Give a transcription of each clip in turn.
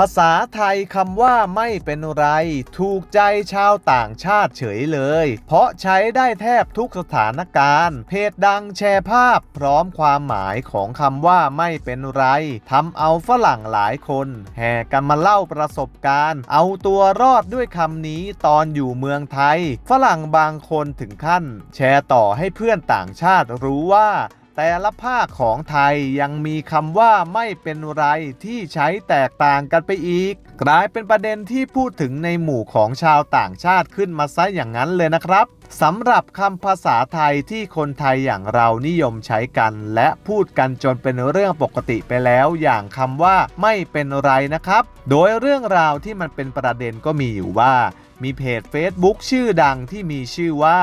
ภาษาไทยคำว่าไม่เป็นไร ถูกใจชาวต่างชาติเฉยเลย เพราะใช้ได้แทบทุกสถานการณ์ เพจดังแชร์ภาพพร้อมความหมายของคำว่าไม่เป็นไรทำเอาฝรั่งหลายคน แห่กันมาเล่าประสบการณ์ เอาตัวรอดด้วยคำนี้ตอนอยู่เมืองไทย ฝรั่งบางคนถึงขั้น แชร์ต่อให้เพื่อนต่างชาติรู้ว่า แต่ละภาคของไทยยังมีคำว่าไม่เป็นไรที่ใช้แตกต่างกันไปอีก กลายเป็นประเด็นที่พูดถึงในหมู่ของชาวต่างชาติขึ้นมาซะอย่างนั้นเลยนะครับสำหรับคำภาษาไทยที่คนไทยอย่างเรานิยมใช้กัน และพูดกันจนเป็นเรื่องปกติไปแล้วอย่างคำว่าไม่เป็นไรนะครับ โดยเรื่องราวที่มันเป็นประเด็นก็มีอยู่ว่า มีเพจ Facebook ชื่อดังที่มีชื่อว่า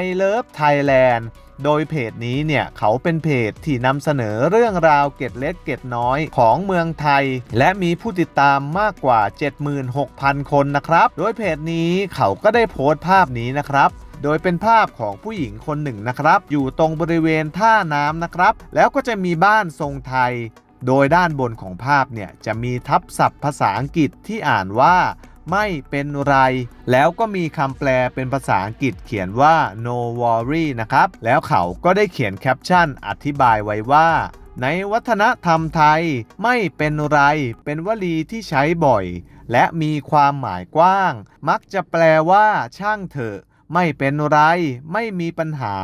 I Love Thailand โดยเพจนี้เนี่ยเขาเป็นเพจที่นำเสนอเรื่องราวเกร็ดเล็กเกร็ดน้อยของเมืองไทย และมีผู้ติดตามมากกว่า 76,000 คนนะครับ โดยเพจนี้เขาก็ได้โพสต์ภาพนี้นะครับโดยเป็นภาพของผู้หญิงคนหนึ่งนะครับ อยู่ตรงบริเวณท่าน้ำนะครับ แล้วก็จะมีบ้านทรงไทย โดยด้านบนของภาพเนี่ยจะมีทับศัพท์ภาษาอังกฤษที่อ่านว่า ไม่เป็นไร แล้วก็มีคำแปลเป็นภาษาอังกฤษเขียนว่า no worry นะครับ แล้วเขาก็ได้เขียนแคปชั่นอธิบายไว้ว่า ในวัฒนธรรมไทยไม่เป็นไรเป็นวลีที่ใช้บ่อย และมีความหมายกว้าง มักจะแปลว่า ช่างเถอะไม่เป็นไร ไม่มีปัญหา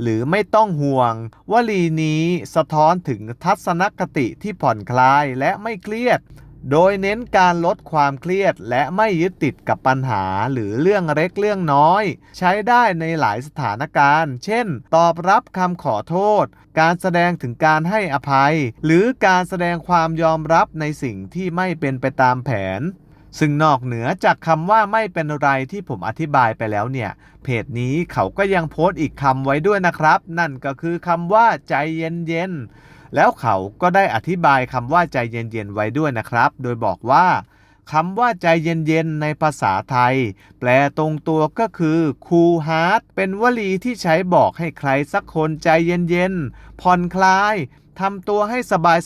หรือไม่ต้องห่วง วลีนี้สะท้อนถึงทัศนคติที่ผ่อนคลายและไม่เครียด โดยเน้นการลดความเครียดและไม่ยึดติดกับปัญหาหรือเรื่องเล็กเรื่องน้อย ใช้ได้ในหลายสถานการณ์ เช่น ตอบรับคำขอโทษ การแสดงถึงการให้อภัย หรือการแสดงความยอมรับในสิ่งที่ไม่เป็นไปตามแผน ซึ่งนอกเหนือจากคำว่าไม่เป็นไรที่ผมอธิบายไปแล้วเนี่ย เพจนี้เขาก็ยังโพสต์อีกคำไว้ด้วยนะครับ นั่นก็คือคำว่าใจเย็นๆ แล้วเขาก็ได้อธิบายคำว่าใจเย็นๆไว้ด้วยนะครับ โดยบอกว่าคำว่าใจเย็นๆ ในภาษาไทย แปลตรงตัวก็คือ cool heart เป็นวลีที่ใช้บอกให้ใครสักคนใจเย็นๆ ผ่อนคลายทำตัวให้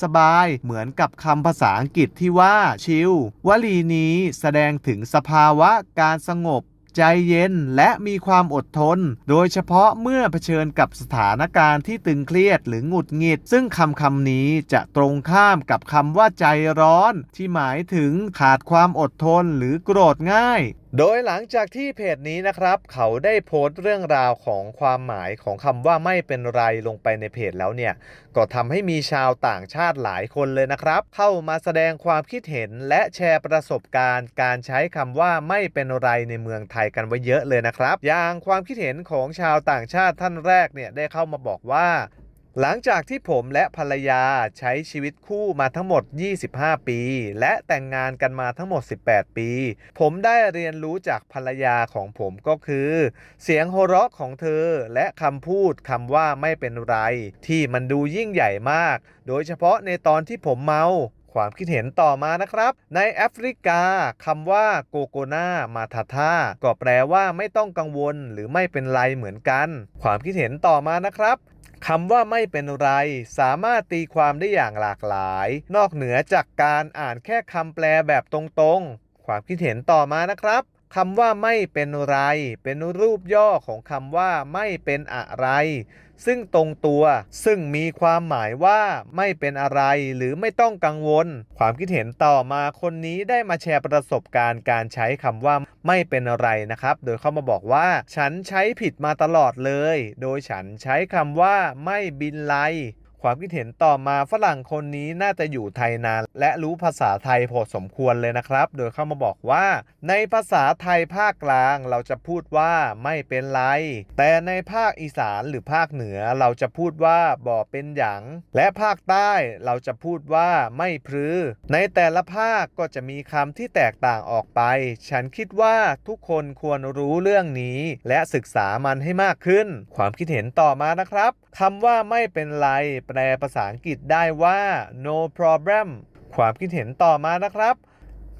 สบายๆเหมือนกับคำภาษาอังกฤษที่ว่าชิลวลีนี้แสดงถึงสภาวะการสงบ ใจเย็นและมีความอดทน โดยเฉพาะเมื่อเผชิญกับสถานการณ์ที่ตึงเครียดหรือหงุดหงิด ซึ่งคำคำนี้จะตรงข้ามกับคำว่าใจร้อน ที่หมายถึงขาดความอดทนหรือโกรธง่ายโดยหลังจากที่เพจนี้นะครับ เขาได้โพสต์เรื่องราวของความหมายของคำว่าไม่เป็นไรลงไปในเพจแล้วเนี่ย ก็ทำให้มีชาวต่างชาติหลายคนเลยนะครับ เข้ามาแสดงความคิดเห็นและแชร์ประสบการณ์ การใช้คำว่าไม่เป็นไรในเมืองไทยกันไว้เยอะเลยนะครับ อย่างความคิดเห็นของชาวต่างชาติท่านแรกเนี่ยได้เข้ามาบอกว่า หลังจากที่ผมและภรรยาใช้ชีวิตคู่มาทั้งหมด 25 ปี และแต่งงานกันมาทั้งหมด 18 ปี ผมได้เรียนรู้จากภรรยาของผมก็คือ เสียงโหเราะของเธอและคำพูดคำว่าไม่เป็นไร ที่มันดูยิ่งใหญ่มาก โดยเฉพาะในตอนที่ผมเมาความคิดเห็นต่อมานะครับ ในแอฟริกาคำว่าโกโกนามาทาทาก็แปลว่าไม่ต้องกังวลหรือไม่เป็นไรเหมือนกัน ความคิดเห็นต่อมานะครับ คำว่าไม่เป็นไร สามารถตีความได้อย่างหลากหลาย นอกเหนือจากการอ่านแค่คำแปลแบบตรงๆ ความคิดเห็นต่อมานะครับ คำว่าไม่เป็นไร เป็นรูปย่อของคำว่าไม่เป็นอะไร ซึ่งตรงตัวซึ่งมีความหมายว่าไม่เป็นอะไรหรือไม่ต้องกังวล ความคิดเห็นต่อมาคนนี้ได้มาแชร์ประสบการณ์การใช้คำว่าไม่เป็นอะไรนะครับ โดยเข้ามาบอกว่า ฉันใช้ผิดมาตลอดเลย โดยฉันใช้คำว่าไม่บินไล ความคิดเห็นต่อมาฝรั่งคนนี้น่าจะอยู่ไทยนาน และรู้ภาษาไทยพอสมควรเลยนะครับ โดยเข้ามาบอกว่า ในภาษาไทยภาคกลางเราจะพูดว่าไม่เป็นไร แต่ในภาคอีสานหรือภาคเหนือเราจะพูดว่าบ่อเป็นหยัง และภาคใต้เราจะพูดว่าไม่พรือ ในแต่ละภาคก็จะมีคำที่แตกต่างออกไป ฉันคิดว่าทุกคนควรรู้เรื่องนี้ และศึกษามันให้มากขึ้น ความคิดเห็นต่อมานะครับคำว่าไม่เป็นไรแปลภาษาอังกฤษได้ว่า no problem ความคิดเห็นต่อมานะครับ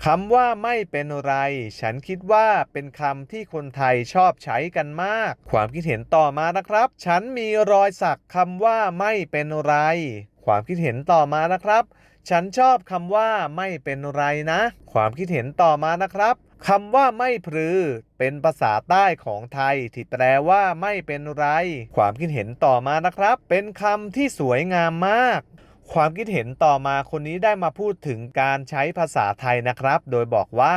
คำว่าไม่เป็นไร ฉันคิดว่าเป็นคำที่คนไทยชอบใช้กันมาก ความคิดเห็นต่อมานะครับ ฉันมีรอยสักคำว่าไม่เป็นไร ความคิดเห็นต่อมานะครับ ฉันชอบคำว่าไม่เป็นไรนะ ความคิดเห็นต่อมานะครับ คำว่าไม่พรือ เป็นภาษาใต้ของไทย ที่แปลว่าไม่เป็นไร ความคิดเห็นต่อมานะครับ เป็นคำที่สวยงามมาก ความคิดเห็นต่อมาคนนี้ได้มาพูดถึงการใช้ภาษาไทยนะครับ โดยบอกว่า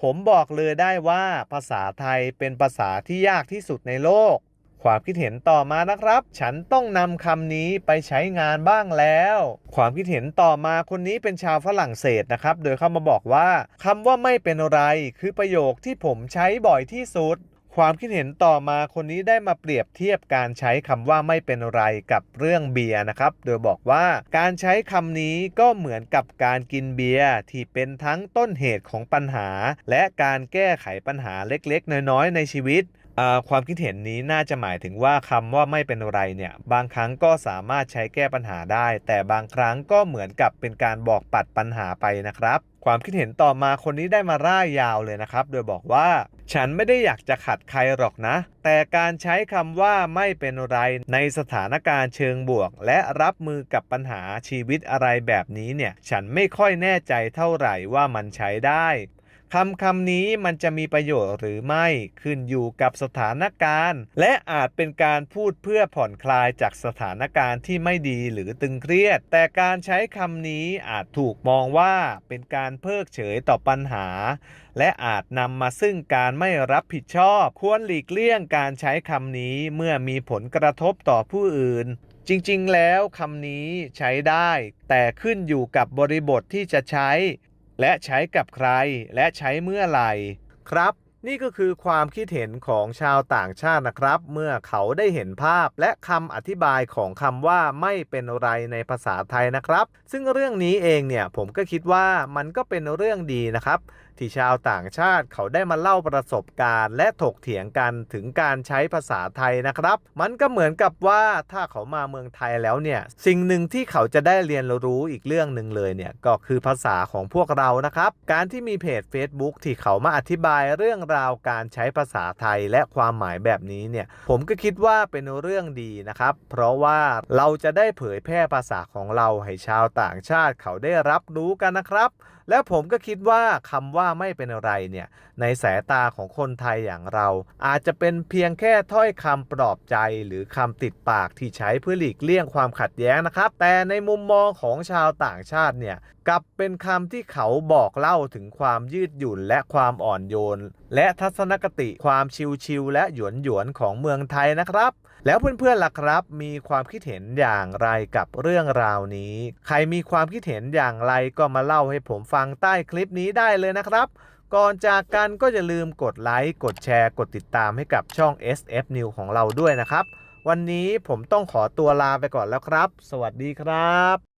ผมบอกเลยได้ว่าภาษาไทยเป็นภาษาที่ยากที่สุดในโลก ความคิดเห็นต่อมานะครับ ฉันต้องนำคำนี้ไปใช้งานบ้างแล้ว ความคิดเห็นต่อมาคนนี้เป็นชาวฝรั่งเศสนะครับ โดยเข้ามาบอกว่าคำว่าไม่เป็นไร คือประโยคที่ผมใช้บ่อยที่สุดความคิดเห็นต่อมาคนนี้ได้มาเปรียบเทียบการใช้คำว่าไม่เป็นไรกับเรื่องเบียร์นะครับ โดยบอกว่าการใช้คำนี้ก็เหมือนกับการกินเบียร์ที่เป็นทั้งต้นเหตุของปัญหา และการแก้ไขปัญหาเล็กๆ น้อยๆ ในชีวิต ความคิดเห็นนี้น่าจะหมายถึงว่าคำว่าไม่เป็นไรเนี่ย บางครั้งก็สามารถใช้แก้ปัญหาได้ แต่บางครั้งก็เหมือนกับเป็นการบอกปัดปัญหาไปนะครับ ความคิดเห็นต่อมาคนนี้ได้มาร่ายยาวเลยนะครับ โดยบอกว่า ฉันไม่ได้อยากจะขัดใครหรอกนะ แต่การใช้คำว่าไม่เป็นไรในสถานการณ์เชิงบวก และรับมือกับปัญหาชีวิตอะไรแบบนี้เนี่ย ฉันไม่ค่อยแน่ใจเท่าไหร่ว่ามันใช้ได้ คำคำนี้มันจะมีประโยชน์หรือไม่ขึ้นอยู่กับสถานการณ์ และอาจเป็นการพูดเพื่อผ่อนคลายจากสถานการณ์ที่ไม่ดีหรือตึงเครียด แต่การใช้คำนี้อาจถูกมองว่าเป็นการเพิกเฉยต่อปัญหา และอาจนำมาซึ่งการไม่รับผิดชอบ ควรหลีกเลี่ยงการใช้คำนี้เมื่อมีผลกระทบต่อผู้อื่นจริงๆ แล้วคำนี้ใช้ได้ แต่ขึ้นอยู่กับบริบทที่จะใช้ และใช้กับใคร และใช้เมื่อไหร่ ครับ นี่ก็คือความคิดเห็นของชาวต่างชาตินะครับ เมื่อเขาได้เห็นภาพและคำอธิบายของคำว่าไม่เป็นไรในภาษาไทยนะครับ ซึ่งเรื่องนี้เองเนี่ยผมก็คิดว่ามันก็เป็นเรื่องดีนะครับ ที่ชาวต่างชาติเขาได้มาเล่าประสบการณ์และถกเถียงกันถึงการใช้ภาษาไทยนะครับ มันก็เหมือนกับว่าถ้าเขามาเมืองไทยแล้วเนี่ยสิ่งหนึ่งที่เขาจะได้เรียนรู้อีกเรื่องหนึ่งเลยเนี่ยก็คือภาษาของพวกเรานะครับ การที่มีเพจ Facebook ที่เขามาอธิบายเรื่องราวการใช้ภาษาไทยและความหมายแบบนี้เนี่ยผมก็คิดว่าเป็นเรื่องดีนะครับ เพราะว่าเราจะได้เผยแพร่ภาษาของเราให้ชาวต่างชาติเขาได้รับรู้กันนะครับ และผมก็คิดว่าคำว่าไม่เป็นไรเนี่ยในสายตาของคนไทยอย่างเรา อาจจะเป็นเพียงแค่ถ้อยคำปลอบใจหรือคำติดปากที่ใช้เพื่อหลีกเลี่ยงความขัดแย้งนะครับ แต่ในมุมมองของชาวต่างชาติเนี่ยกลับเป็นคำที่เขาบอกเล่าถึงความยืดหยุ่นและความอ่อนโยน และทัศนคติความชิลๆและหยวนๆของเมืองไทยนะครับ แล้วเพื่อนๆล่ะครับ มีความคิดเห็นอย่างไรกับเรื่องราวนี้ ใครมีความคิดเห็นอย่างไรก็มาเล่าให้ผมฟังใต้คลิปนี้ได้เลยนะครับ ก่อนจากกันก็อย่าลืมกดไลค์กดแชร์ กดติดตามให้กับช่อง SF New ของเราด้วยนะครับ วันนี้ผมต้องขอตัวลาไปก่อนแล้วครับ สวัสดีครับ